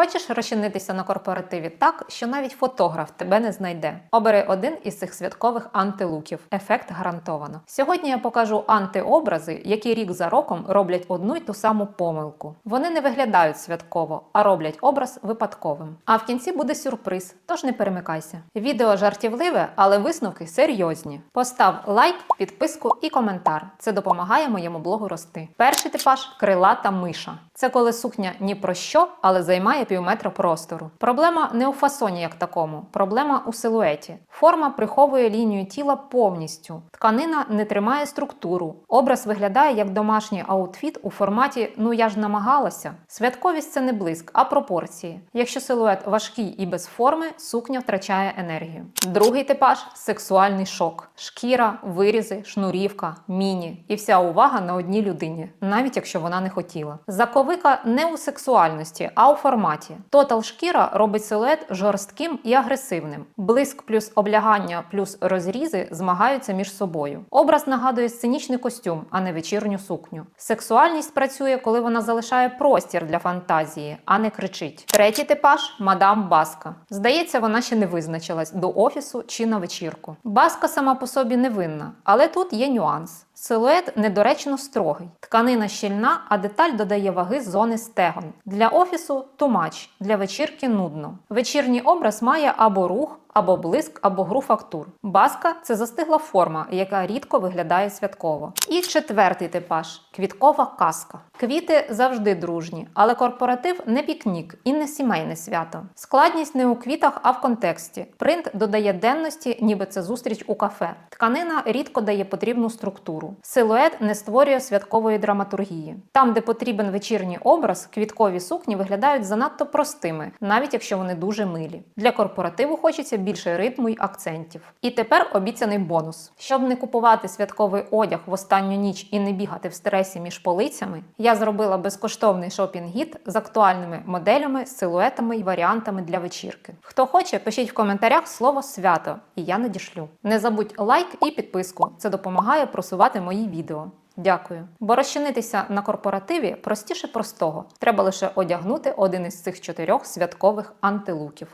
Хочеш розчинитися на корпоративі так, що навіть фотограф тебе не знайде. Обери один із цих святкових антилуків. Ефект гарантовано. Сьогодні я покажу антиобрази, які рік за роком роблять одну й ту саму помилку. Вони не виглядають святково, а роблять образ випадковим. А в кінці буде сюрприз, тож не перемикайся. Відео жартівливе, але висновки серйозні. Постав лайк, підписку і коментар. Це допомагає моєму блогу рости. Перший типаж крилата миша. Це коли сукня ні про що, але займає півметра простору. Проблема не у фасоні як такому, проблема у силуеті. Форма приховує лінію тіла повністю. Тканина не тримає структуру. Образ виглядає як домашній аутфіт у форматі Ну я ж намагалася. Святковість це не блиск, а пропорції. Якщо силует важкий і без форми, сукня втрачає енергію. Другий типаж сексуальний шок: шкіра, вирізи, шнурівка, міні і вся увага на одній людині, навіть якщо вона не хотіла. Заковика не у сексуальності, а у форматі. Тотал шкіра робить силует жорстким і агресивним. Блиск плюс облягання плюс розрізи змагаються між собою. Образ нагадує сценічний костюм, а не вечірню сукню. Сексуальність працює, коли вона залишає простір для фантазії, а не кричить. Третій типаж мадам Баска. Здається, вона ще не визначилась до офісу чи на вечірку. Баска сама по собі невинна, але тут є нюанс. Силует недоречно строгий, тканина щільна, а деталь додає ваги з зони стегон. Для офісу тумач, для вечірки нудно. Вечірній образ має або рух, або блиск, або гру фактур. Баска це застигла форма, яка рідко виглядає святково. І четвертий типаж квіткова казка. Квіти завжди дружні, але корпоратив не пікнік і не сімейне свято. Складність не у квітах, а в контексті. Принт додає денності, ніби це зустріч у кафе. Тканина рідко дає потрібну структуру. Силует не створює святкової драматургії. Там, де потрібен вечірній образ, квіткові сукні виглядають занадто простими, навіть якщо вони дуже милі. Для корпоративу хочеться більше ритму й акцентів. І тепер обіцяний бонус. Щоб не купувати святковий одяг в останню ніч і не бігати в стресі між полицями, я зробила безкоштовний шопінг-гід з актуальними моделями, силуетами й варіантами для вечірки. Хто хоче, пишіть в коментарях слово свято, і я надішлю. Не забудь лайк і підписку. Це допомагає просувати мої відео. Дякую. Бо розчинитися на корпоративі простіше простого. Треба лише одягнути один із цих чотирьох святкових антилуків.